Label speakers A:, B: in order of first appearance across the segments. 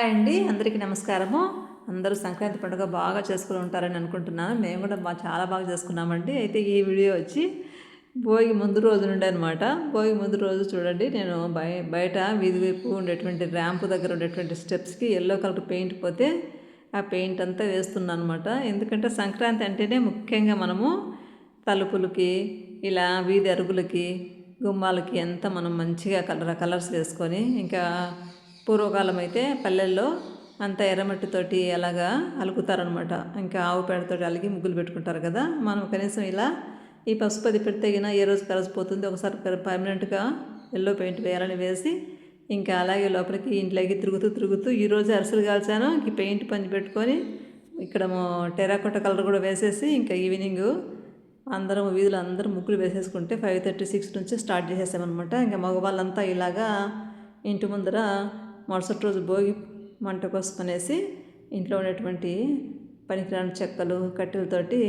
A: Hi అండి. అందరికీ నమస్కారము. అందరూ సంక్రాంతి పండుగ బాగా చేసుకుని ఉంటారని అనుకుంటున్నాను. మేము కూడా బాగా చాలా బాగా చేసుకున్నామండి. అయితే ఈ వీడియో వచ్చి భోగి ముందు రోజు నుండి అనమాట భోగి ముందు రోజు చూడండి. నేను బయ బయట వీధి వైపు ఉండేటువంటి ర్యాంపు దగ్గర ఉండేటువంటి స్టెప్స్కి ఎల్లో కలర్ పెయింట్ పోతే ఆ పెయింట్ అంతా వేస్తున్నాను అనమాట ఎందుకంటే సంక్రాంతి అంటేనే ముఖ్యంగా మనము తలుపులకి ఇలా వీధి అరుగులకి గుమ్మాలకి అంతా మనం మంచిగా కలర్ కలర్స్ వేసుకొని ఇంకా పూర్వకాలం అయితే పల్లెల్లో అంతా ఎర్రమట్టితోటి అలాగా అలుకుతారనమాట ఇంకా ఆవు పేడతోటి అలిగి ముగ్గులు పెట్టుకుంటారు కదా మనం కనీసం ఇలా ఈ పసుపు అది పెడితే గిన ఏ రోజు కలిసిపోతుంది ఒకసారి పర్మనెంట్గా ఎల్లో పెయింట్ వేయాలని వేసి ఇంకా అలాగే లోపలికి ఇంట్లోకి తిరుగుతూ తిరుగుతూ ఈ రోజు అరిసెలు కాల్చాను ఇంక పెయింట్ పని పెట్టుకొని ఇక్కడ టెరాకోట కలర్ కూడా వేసేసి ఇంకా ఈవినింగ్ అందరం వీధులు అందరూ ముగ్గులు వేసేసుకుంటే ఫైవ్ థర్టీ సిక్స్ నుంచి స్టార్ట్ చేసేసామన్నమాట. ఇంకా మగవాళ్ళంతా ఇలాగా ఇంటి ముందర మరుసటి రోజు భోగి మంట కోసం అనేసి ఇంట్లో ఉండేటువంటి పనికిరాని చెక్కలు కట్టెలతోటి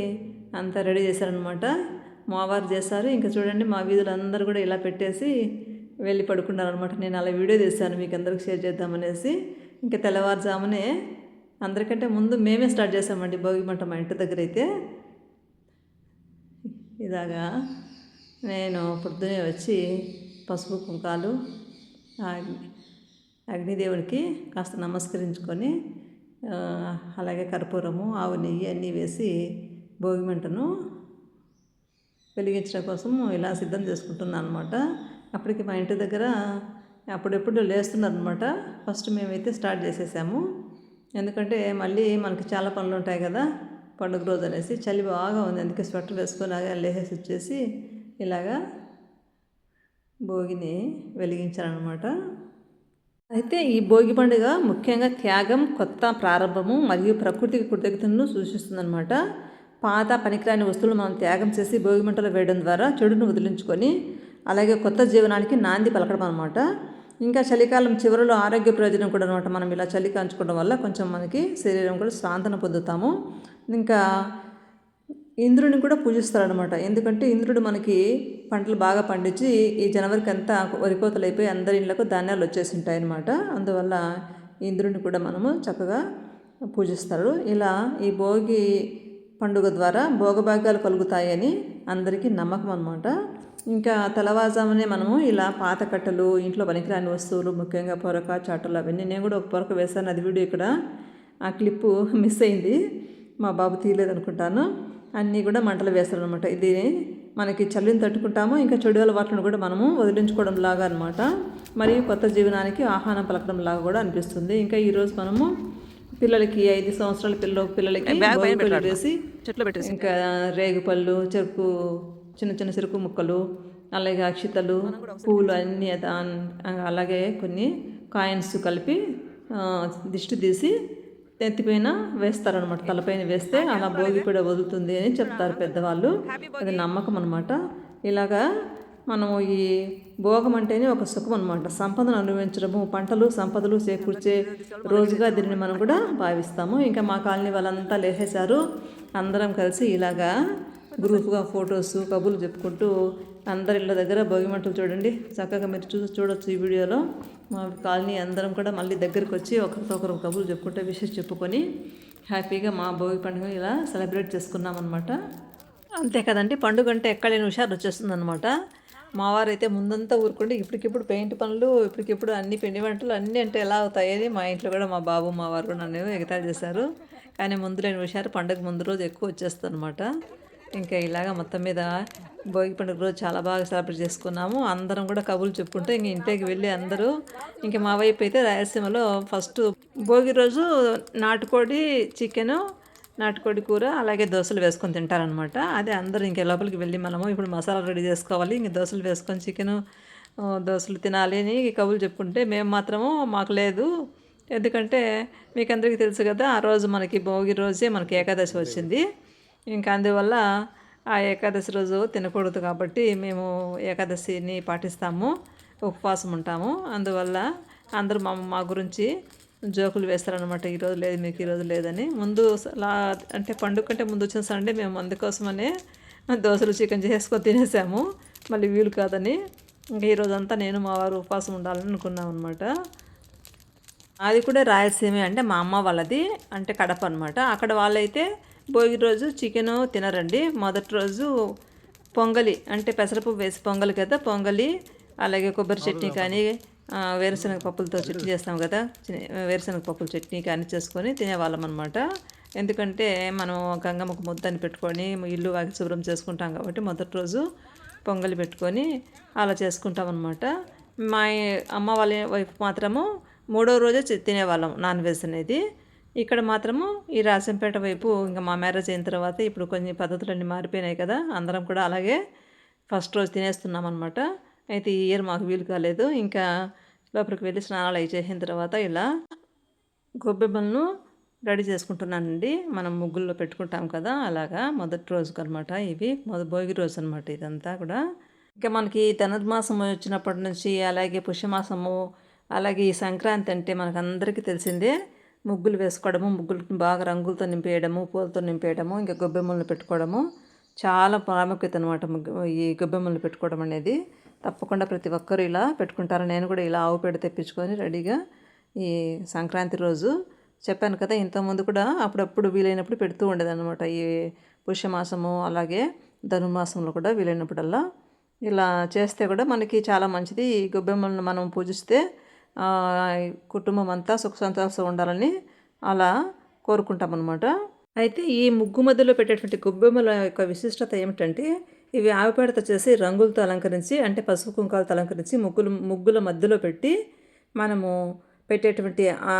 A: అంతా రెడీ చేశారనమాట మావారు చేశారు. ఇంకా చూడండి మా వీధులు అందరూ కూడా ఇలా పెట్టేసి వెళ్ళి పడుకున్నారనమాట నేను అలా వీడియో తీశాను మీకు అందరికి షేర్ చేద్దామనేసి. ఇంకా తెల్లవారుజామునే అందరికంటే ముందు మేమే స్టార్ట్ చేసామండి భోగి మంట మా ఇంటి దగ్గర అయితే ఇలాగా నేను పొద్దునే వచ్చి పసుపు కుంకాలు ఆ- అగ్నిదేవునికి కాస్త నమస్కరించుకొని అలాగే కర్పూరము ఆవు నెయ్యి అన్నీ వేసి భోగి మంటను వెలిగించడం కోసం ఇలా సిద్ధం చేసుకుంటున్నాను అనమాట అప్పటికి మా ఇంటి దగ్గర అప్పుడెప్పుడు లేస్తున్నారు అనమాట ఫస్ట్ మేమైతే స్టార్ట్ చేసేసాము. ఎందుకంటే మళ్ళీ మనకి చాలా పనులు ఉంటాయి కదా పండుగ రోజు అనేసి చలి బాగా ఉంది. అందుకే స్వెటర్ వేసుకొని అలాగే లేసేసి వచ్చేసి ఇలాగా భోగిని వెలిగించారనమాట అయితే ఈ భోగి పండుగ ముఖ్యంగా త్యాగం కొత్త ప్రారంభము మరియు ప్రకృతికి కృతజ్ఞతను సూచిస్తుందన్నమాట. పాత పనికిరాని వస్తువులు మనం త్యాగం చేసి భోగి మంటలు వేయడం ద్వారా చెడును వదిలించుకొని అలాగే కొత్త జీవనానికి నాంది పలకడం అనమాట ఇంకా చలికాలం చివరిలో ఆరోగ్య ప్రయోజనం కూడా అనమాట మనం ఇలా చలి కాంచుకోవడం వల్ల కొంచెం మనకి శరీరం కూడా సాంతన పొందుతాము. ఇంకా ఇంద్రుడిని కూడా పూజిస్తారనమాట ఎందుకంటే ఇంద్రుడు మనకి పంటలు బాగా పండించి ఈ జనవరికి అంతా వరి కోతలు అయిపోయి అందరి ఇళ్ళకు ధాన్యాలు వచ్చేసి ఉంటాయి అనమాట అందువల్ల ఇంద్రుడిని కూడా మనము చక్కగా పూజిస్తారు. ఇలా ఈ భోగి పండుగ ద్వారా భోగభాగ్యాలు కలుగుతాయని అందరికీ నమ్మకం అనమాట ఇంకా తెల్లవారుజామునే మనము ఇలా పాత కట్టలు ఇంట్లో పనికిరాని వస్తువులు ముఖ్యంగా పొరక చాటలు అవన్నీ నేను కూడా ఒక పొరక వేశాను. అది వీడియో ఇక్కడ ఆ క్లిప్పు మిస్ అయింది. మా బాబు తీయలేదు అనుకుంటాను అన్నీ కూడా మంటలు వేస్తారనమాట ఇది మనకి చల్లిని తట్టుకుంటాము. ఇంకా చెడు అలవాట్లను కూడా మనము వదిలించుకోవడం లాగా అనమాట మరియు కొత్త జీవనానికి ఆహ్వానం పలకడం లాగా కూడా అనిపిస్తుంది. ఇంకా ఈరోజు మనము పిల్లలకి ఐదు సంవత్సరాల పిల్ల పిల్లలకి వేసి
B: చెట్లు పెట్టేసి.
A: ఇంకా రేగుపళ్ళు చెరుకు చిన్న చిన్న చెరుకు ముక్కలు అలాగే అక్షితలు పూలు అన్నీ అలాగే కొన్ని కాయిన్స్ కలిపి దిష్టి తీసి ఎత్తిపైన వేస్తారనమాట తలపైన వేస్తే అలా భోగి కూడా వదులుతుంది అని చెప్తారు పెద్దవాళ్ళు. అది నమ్మకం అనమాట ఇలాగా మనము ఈ భోగం అంటేనే ఒక సుఖం అనమాట సంపదను అనుభవించడము పంటలు సంపదలు చేకూర్చే రోజుగా దీనిని మనం కూడా భావిస్తాము. ఇంకా మా కాలనీ వాళ్ళంతా లేసేశారు అందరం కలిసి ఇలాగా గ్రూప్గా ఫొటోస్ కబుర్లు చెప్పుకుంటూ అందరి ఇళ్ళ దగ్గర భోగిమంటలు చూడండి. చక్కగా మీరు చూ చూడొచ్చు ఈ వీడియోలో. మా కాలనీ అందరం కూడా మళ్ళీ దగ్గరికి వచ్చి ఒకరితో ఒకరు కబుర్లు చెప్పుకుంటే విషెస్ చెప్పుకొని హ్యాపీగా మా భోగి పండుగ ఇలా సెలబ్రేట్ చేసుకున్నాం అనమాట అంతే కదండి పండుగ అంటే ఎక్కడైనా హుషారు వచ్చేస్తుంది అనమాట మావారైతే ముందంతా ఊరుకుంటే ఇప్పటికిప్పుడు పెయింట్ పనులు ఇప్పటికిప్పుడు అన్ని పిండి వంటలు అన్నీ అంటే ఎలా అవుతాయని మా ఇంట్లో కూడా మా బాబు మా వారు కూడా నన్ను ఎగతాళి చేశారు. కానీ ముందు లేని హుషారు పండుగ ముందు రోజు ఎక్కువ వచ్చేస్తుంది అనమాట ఇంకా ఇలాగ మొత్తం మీద భోగి పండుగ రోజు చాలా బాగా సెలబ్రేట్ చేసుకున్నాము. అందరం కూడా కబుర్లు చెప్పుకుంటే ఇంక ఇంటికి వెళ్ళి అందరూ ఇంక మా వైపు అయితే రాయలసీమలో ఫస్ట్ భోగి రోజు నాటుకోడి చికెను నాటుకోడి కూర అలాగే దోశలు వేసుకొని తింటారనమాట అదే అందరూ ఇంక లోపలికి వెళ్ళి మనము ఇప్పుడు మసాలా రెడీ చేసుకోవాలి. ఇంక దోశలు వేసుకొని చికెను దోశలు తినాలి అని కబుర్లు చెప్పుకుంటే మేము మాత్రము మాకు లేదు. ఎందుకంటే మీకు అందరికీ తెలుసు కదా ఆ రోజు మనకి భోగి రోజే మనకి ఏకాదశి వచ్చింది. ఇంకా అందువల్ల ఆ ఏకాదశి రోజు తినకూడదు కాబట్టి మేము ఏకాదశిని పాటిస్తాము ఉపవాసం ఉంటాము. అందువల్ల అందరూ మా మా గురించి జోకులు వేస్తారనమాట ఈరోజు లేదు మీకు ఈరోజు లేదని. ముందు లా అంటే పండుగ కంటే ముందు వచ్చిన సండే మేము అందుకోసమనే దోశలు చికెన్ చేసుకొని తినేసాము. మళ్ళీ వీలు కాదని ఇంకా ఈరోజంతా నేను మా వారు ఉపవాసం ఉండాలని అనుకున్నాం అనమాట అది కూడా రాయలసీమ. అంటే మా అమ్మ వాళ్ళది అంటే కడప అనమాట అక్కడ వాళ్ళైతే భోగి రోజు చికెన్ తినరండి. మొదటి రోజు పొంగలి అంటే పెసరపప్పు వేసి పొంగలి కదా పొంగలి అలాగే కొబ్బరి చట్నీ కానీ వేరుశనగ పప్పులతో చట్నీ చేస్తాం కదా వేరుశనగ పప్పుల చట్నీ కానీ చేసుకొని తినేవాళ్ళం అనమాట ఎందుకంటే మనం గంగమ్మకు ముద్దని పెట్టుకొని ఇల్లు వాకి శుభ్రం చేసుకుంటాం కాబట్టి మొదటి రోజు పొంగలి పెట్టుకొని అలా చేసుకుంటాం అనమాట మా అమ్మ వాళ్ళ వైపు మాత్రము మూడో రోజే తినేవాళ్ళం నాన్ వెజ్ అనేది. ఇక్కడ మాత్రము ఈ రాజంపేట వైపు ఇంకా మా మ్యారేజ్ అయిన తర్వాత ఇప్పుడు కొన్ని పద్ధతులన్నీ మారిపోయినాయి కదా అందరం కూడా అలాగే ఫస్ట్ రోజు తినేస్తున్నాం అనమాట అయితే ఈ ఇయర్ మాకు వీలు కాలేదు. ఇంకా లోపలికి వెళ్ళి స్నానాలు అవి చేసిన తర్వాత ఇలా గొబ్బెమ్మలను రెడీ చేసుకుంటున్నానండి. మనం ముగ్గుల్లో పెట్టుకుంటాం కదా అలాగా మొదటి రోజుకు అనమాట ఇవి. మొదటి భోగి రోజు అనమాట ఇదంతా కూడా. ఇంకా మనకి ధనుర్మాసం వచ్చినప్పటి నుంచి అలాగే పుష్యమాసము అలాగే ఈ సంక్రాంతి అంటే మనకు అందరికీ తెలిసిందే. ముగ్గులు వేసుకోవడము ముగ్గులు బాగా రంగులతో నింపేయడము పూలతో నింపేయడము ఇంకా గొబ్బెమ్మలను పెట్టుకోవడము. చాలా ప్రాముఖ్యత అనమాట ముగ్గు ఈ గొబ్బెమ్మలు పెట్టుకోవడం అనేది. తప్పకుండా ప్రతి ఒక్కరు ఇలా పెట్టుకుంటారు. నేను కూడా ఇలా ఆవు పేడ తెప్పించుకొని రెడీగా ఈ సంక్రాంతి రోజు చెప్పాను కదా ఇంతకుముందు కూడా అప్పుడప్పుడు వీలైనప్పుడు పెడుతూ ఉండేదన్నమాట. ఈ పుష్యమాసము అలాగే ధనుర్మాసంలో కూడా వీలైనప్పుడల్లా ఇలా చేస్తే కూడా మనకి చాలా మంచిది. ఈ గొబ్బెమ్మలను మనం పూజిస్తే కుటుంబం అంతా సుఖ సంతోషం ఉండాలని అలా కోరుకుంటాం అనమాట అయితే ఈ ముగ్గు మధ్యలో పెట్టేటువంటి గొబ్బెమ్మల యొక్క విశిష్టత ఏమిటంటే ఇవి ఆవిపేడతో చేసి రంగులతో అలంకరించి అంటే పసుపు కుంకాలతో అలంకరించి ముగ్గులు ముగ్గుల మధ్యలో పెట్టి మనము పెట్టేటువంటి ఆ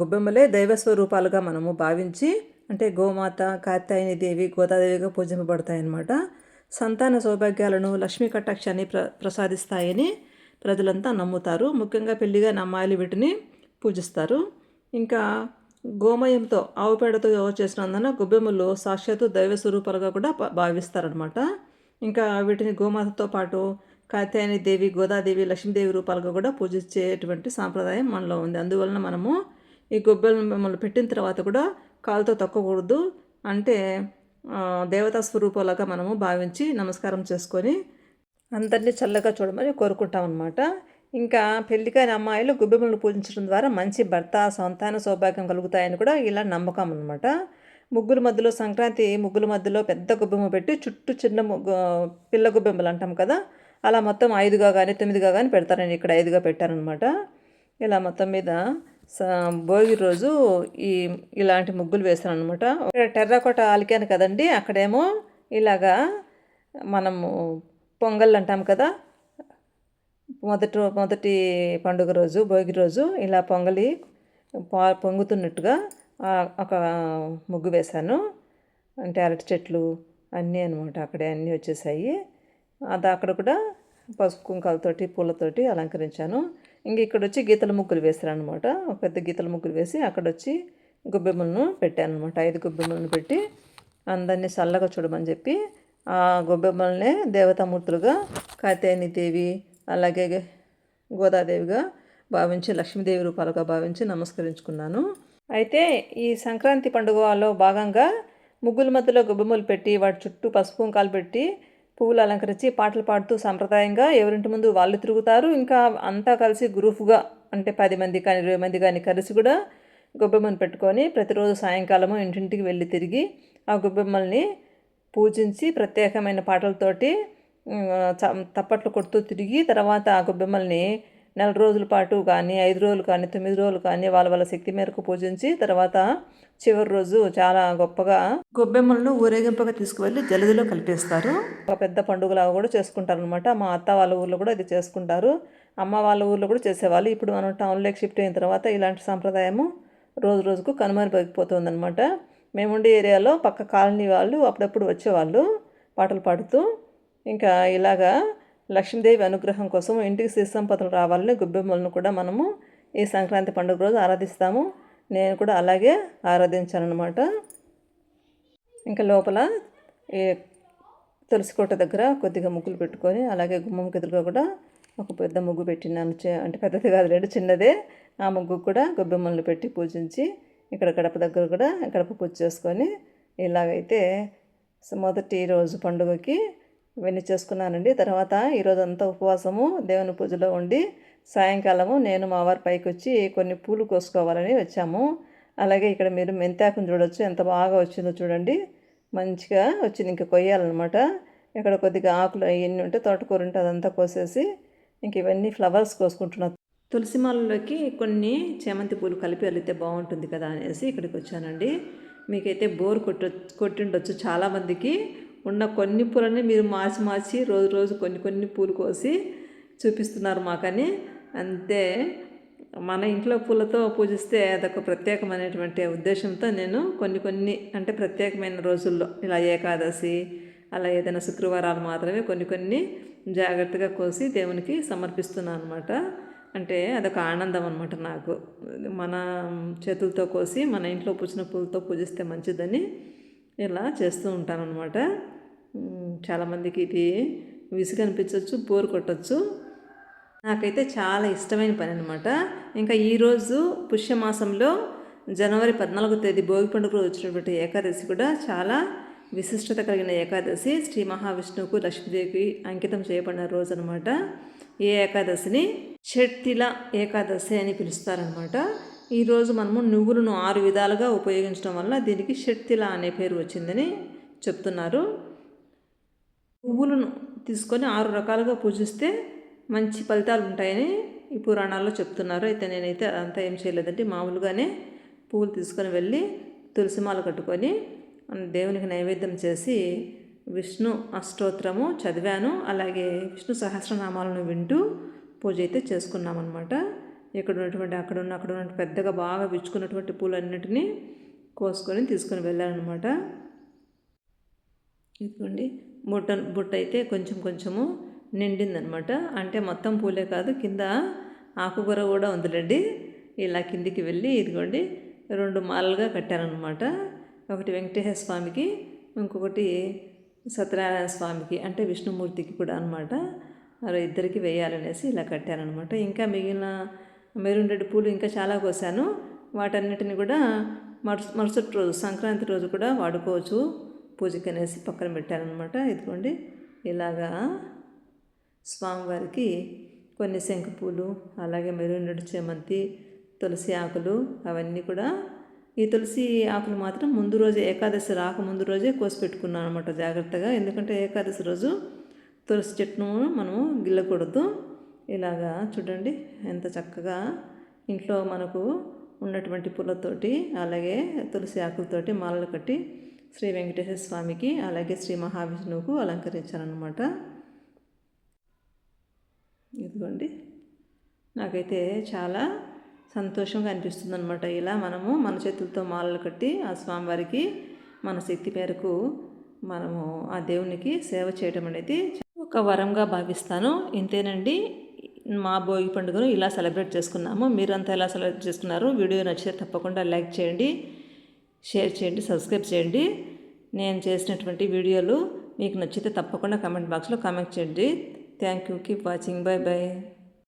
A: గొబ్బెమ్మలే దైవ స్వరూపాలుగా మనము భావించి అంటే గోమాత కాత్యాయని దేవి గోదాదేవిగా పూజింపబడతాయన్నమాట. సంతాన సౌభాగ్యాలను లక్ష్మీ కటాక్షాన్ని ప్ర ప్రసాదిస్తాయని ప్రజలంతా నమ్ముతారు. ముఖ్యంగా పెళ్ళిగా అమ్మాయిలు వీటిని పూజిస్తారు. ఇంకా గోమయంతో ఆవు పేడతో చేసినందున గొబ్బెమ్మలు సాక్షాత్తు దైవ స్వరూపాలుగా కూడా భావిస్తారనమాట ఇంకా వీటిని గోమాతతో పాటు కాత్యాయని దేవి గోదాదేవి లక్ష్మీదేవి రూపాలుగా కూడా పూజించేటువంటి సాంప్రదాయం మనలో ఉంది. అందువలన మనము ఈ గొబ్బెమ్మలు పెట్టిన తర్వాత కూడా కాలుతో తొక్కకూడదు. అంటే దేవతా స్వరూపాలుగా మనము భావించి నమస్కారం చేసుకొని అందరినీ చల్లగా చూడమని కోరుకుంటాం అనమాట ఇంకా పెళ్ళికాయన అమ్మాయిలు గుబ్బెమ్మలను పూజించడం ద్వారా మంచి భర్త సంతాన సౌభాగ్యం కలుగుతాయని కూడా ఇలా నమ్మకం అనమాట ముగ్గుల మధ్యలో సంక్రాంతి ముగ్గుల మధ్యలో పెద్ద గుబ్బెమ్మ పెట్టి చుట్టూ చిన్న ముగ్గు పిల్ల గుబ్బెమ్మలు అంటాం కదా అలా మొత్తం ఐదుగా కానీ తొమ్మిదిగా కానీ పెడతారని ఇక్కడ ఐదుగా పెట్టారనమాట ఇలా మొత్తం మీద స- భోగి రోజు ఈ ఇలాంటి ముగ్గులు వేస్తారనమాట అనమాట టెర్రకోట అలికాను కదండి అక్కడేమో ఇలాగా మనము పొంగల్ అంటాం కదా? మొదటి మొదటి పండుగ రోజు భోగి రోజు ఇలా పొంగలి పా పొంగుతున్నట్టుగా ఒక ముగ్గు వేశాను. అంటే అరటి చెట్లు అన్నీ అనమాట అక్కడే అన్నీ వచ్చేసాయి. అది అక్కడ కూడా పసుపు కుంకాలతోటి పూలతోటి అలంకరించాను. ఇంక ఇక్కడ వచ్చి గీతల ముగ్గులు వేసాను అనమాట ఒక పెద్ద గీతల ముగ్గులు వేసి అక్కడ వచ్చి గుబ్బెమ్మలను పెట్టాను అనమాట ఐదు గుబ్బెమ్మలను పెట్టి అందరినీ చల్లగా చూడమని చెప్పి గొబ్బెమ్మలనే దేవతామూర్తులుగా కాత్యాయని దేవి అలాగే గోదాదేవిగా భావించి లక్ష్మీదేవి రూపాలుగా భావించి నమస్కరించుకున్నాను. అయితే ఈ సంక్రాంతి పండుగలో భాగంగా ముగ్గుల మధ్యలో గొబ్బెమ్మలు పెట్టి వాటి చుట్టూ పసుపు కుంకాలు పెట్టి పువ్వులు అలంకరించి పాటలు పాడుతూ సాంప్రదాయంగా ఎవరింటి ముందు వాళ్ళు తిరుగుతారు. ఇంకా అంతా కలిసి గ్రూఫ్గా అంటే పది మంది కానీ ఇరవై మంది కానీ కలిసి కూడా గొబ్బెమ్మను పెట్టుకొని ప్రతిరోజు సాయంకాలము ఇంటింటికి వెళ్ళి తిరిగి ఆ గొబ్బెమ్మల్ని పూజించి ప్రత్యేకమైన పాటలతోటి తప్పట్లు కొడుతూ తిరిగి తర్వాత ఆ గొబ్బెమ్మల్ని నెల రోజుల పాటు కానీ ఐదు రోజులు కానీ తొమ్మిది రోజులు కానీ వాళ్ళ వాళ్ళ శక్తి మేరకు పూజించి తర్వాత చివరి రోజు చాలా గొప్పగా గొబ్బెమ్మలను ఊరేగింపుగా తీసుకువెళ్ళి జలదిలో కలిపేస్తారు. ఒక పెద్ద పండుగలాగా కూడా చేసుకుంటారు అనమాట మా అత్త వాళ్ళ ఊర్లో కూడా ఇది చేసుకుంటారు. అమ్మ వాళ్ళ ఊర్లో కూడా చేసేవాళ్ళు. ఇప్పుడు మనం టౌన్లోకి షిఫ్ట్ అయిన తర్వాత ఇలాంటి సాంప్రదాయము రోజు రోజుకు కనుమరుగైపోతుంది అనమాట మేముండే ఏరియాలో పక్క కాలనీ వాళ్ళు అప్పుడప్పుడు వచ్చేవాళ్ళు పాటలు పాడుతూ. ఇంకా ఇలాగా లక్ష్మీదేవి అనుగ్రహం కోసం ఇంటికి సిరి సంపదలు రావాలని గుబ్బెమ్మలను కూడా మనము ఈ సంక్రాంతి పండుగ రోజు ఆరాధిస్తాము. నేను కూడా అలాగే ఆరాధించానమాట ఇంకా లోపల ఈ తులసి కోట దగ్గర కొద్దిగా ముగ్గులు పెట్టుకొని అలాగే గుమ్మం ఎదురుగా కూడా ఒక పెద్ద ముగ్గు పెట్టినాను. చే- అంటే పెద్దది కాదు రెండు చిన్నదే. ఆ ముగ్గు కూడా గొబ్బెమ్మలను పెట్టి పూజించి ఇక్కడ గడప దగ్గర కూడా గడప పూజ చేసుకొని ఇలాగైతే మొదటి రోజు పండుగకి ఇవన్నీ చేసుకున్నానండి. తర్వాత ఈరోజు అంతా ఉపవాసము దేవుని పూజలో ఉండి సాయంకాలము నేను మా వారి పైకి వచ్చి కొన్ని పూలు కోసుకోవాలని వచ్చాము. అలాగే ఇక్కడ మీరు మెంతాకుని చూడొచ్చు ఎంత బాగా వచ్చిందో చూడండి. మంచిగా వచ్చింది. ఇంకా కొయ్యాలన్నమాట. ఇక్కడ కొద్దిగా ఆకులు అవన్నీ ఉంటే తోటకూర ఉంటే అదంతా కోసేసి ఇంక ఇవన్నీ ఫ్లవర్స్ కోసుకుంటున్నా తులసి మాలలోకి కొన్ని చేమంతి పూలు కలిపి వెళితే బాగుంటుంది కదా అనేసి ఇక్కడికి వచ్చానండి. మీకైతే బోర్ కొట్టు కొట్టిండొచ్చు చాలామందికి. ఉన్న కొన్ని పూలని మీరు మార్చి మార్చి రోజు రోజు కొన్ని కొన్ని పూలు కోసి చూపిస్తున్నారు మాకని. అంతే. మన ఇంట్లో పూలతో పూజిస్తే అదొక ప్రత్యేకమైనటువంటి ఉద్దేశంతో నేను కొన్ని కొన్ని అంటే ప్రత్యేకమైన రోజుల్లో ఇలా ఏకాదశి అలా ఏదైనా శుక్రవారాలు మాత్రమే కొన్ని కొన్ని జాగ్రత్తగా కోసి దేవునికి సమర్పిస్తున్నాను అనమాట అంటే అదొక ఆనందం అనమాట నాకు. మన చేతులతో కోసి మన ఇంట్లో పూసిన పూలతో పూజిస్తే మంచిదని ఇలా చేస్తూ ఉంటాను అనమాట చాలామందికి ఇది విసుగు అనిపించవచ్చు బోరు కొట్టచ్చు. నాకైతే చాలా ఇష్టమైన పని అనమాట ఇంకా ఈరోజు పుష్యమాసంలో జనవరి పద్నాలుగో తేదీ భోగి పండుగ రోజు వచ్చినటువంటి ఏకాదశి కూడా చాలా విశిష్టత కలిగిన ఏకాదశి. శ్రీ మహావిష్ణువుకు లక్ష్మీదేవికి అంకితం చేయబడిన రోజు అనమాట ఈ ఏకాదశిని? షట్టిల ఏకాదశి అని పిలుస్తారనమాట ఈరోజు మనము నువ్వులను ఆరు విధాలుగా ఉపయోగించడం వల్ల దీనికి షట్తిల అనే పేరు వచ్చిందని చెప్తున్నారు. పువ్వులను తీసుకొని ఆరు రకాలుగా పూజిస్తే మంచి ఫలితాలు ఉంటాయని ఈ పురాణాల్లో చెప్తున్నారు. అయితే నేనైతే అంతా ఏం చేయలేదంటే మామూలుగానే పువ్వులు తీసుకొని వెళ్ళి తులసిమాల కట్టుకొని దేవునికి నైవేద్యం చేసి విష్ణు అష్టోత్తరము చదివాను. అలాగే విష్ణు సహస్రనామాలను వింటూ పూజ అయితే చేసుకున్నామన్నమాట. ఇక్కడ ఉన్నటువంటి అక్కడ ఉన్న అక్కడ ఉన్న పెద్దగా బాగా విచ్చుకున్నటువంటి పూలన్నిటినీ కోసుకొని తీసుకొని వెళ్ళానమాట ఇదిగోండి బుట్ట బుట్ట అయితే కొంచెం కొంచెము నిండిందనమాట అంటే మొత్తం పూలే కాదు కింద ఆకుకూర కూడా ఉందిలేండి. ఇలా కిందికి వెళ్ళి ఇదిగోండి రెండు మాలలుగా కట్టారనమాట ఒకటి వెంకటేశ్వర స్వామికి ఇంకొకటి సత్యనారాయణ స్వామికి అంటే విష్ణుమూర్తికి కూడా అనమాట ఇద్దరికి వేయాలనేసి ఇలా కట్టారనమాట. ఇంకా మిగిలిన మెరూన్ రెడ్ పూలు ఇంకా చాలా కోసాను. వాటన్నిటిని కూడా మరుస మరుసటి రోజు సంక్రాంతి రోజు కూడా వాడుకోవచ్చు. పూజకి అనేసి పక్కన పెట్టారనమాట. ఇదిగోండి ఇలాగా స్వామివారికి కొన్ని శంఖపూలు అలాగే మెరూన్ రెడ్ చేమంతి తులసి ఆకులు అవన్నీ కూడా ఈ తులసి ఆకులు మాత్రం ముందు రోజే ఏకాదశి రాక ముందు రోజే కోసి పెట్టుకున్నాను అనమాట జాగ్రత్తగా. ఎందుకంటే ఏకాదశి రోజు తులసి చెట్టును మనము గిల్లకూడదు. ఇలాగా చూడండి ఎంత చక్కగా ఇంట్లో మనకు ఉన్నటువంటి పూలతోటి అలాగే తులసి ఆకులతోటి మాలలు కట్టి శ్రీ వెంకటేశ్వర స్వామికి అలాగే శ్రీ మహావిష్ణువుకు అలంకరించారనమాట ఇదిగోండి నాకైతే చాలా సంతోషంగా అనిపిస్తుంది అనమాట ఇలా మనము మన చేతులతో మాలలు కట్టి ఆ స్వామివారికి మన శక్తి మేరకు మనము ఆ దేవునికి సేవ చేయడం అనేది ఒక వరంగా భావిస్తాను. ఇంతేనండి. మా భోగి పండుగను ఇలా సెలబ్రేట్ చేసుకున్నాము. మీరంతా ఎలా సెలబ్రేట్ చేసుకున్నారు వీడియో నచ్చితే తప్పకుండా లైక్ చేయండి షేర్ చేయండి సబ్స్క్రైబ్ చేయండి. నేను చేసినటువంటి వీడియోలు మీకు నచ్చితే తప్పకుండా కమెంట్ బాక్స్లో కామెంట్ చేయండి. Thank you. Keep watching. Bye bye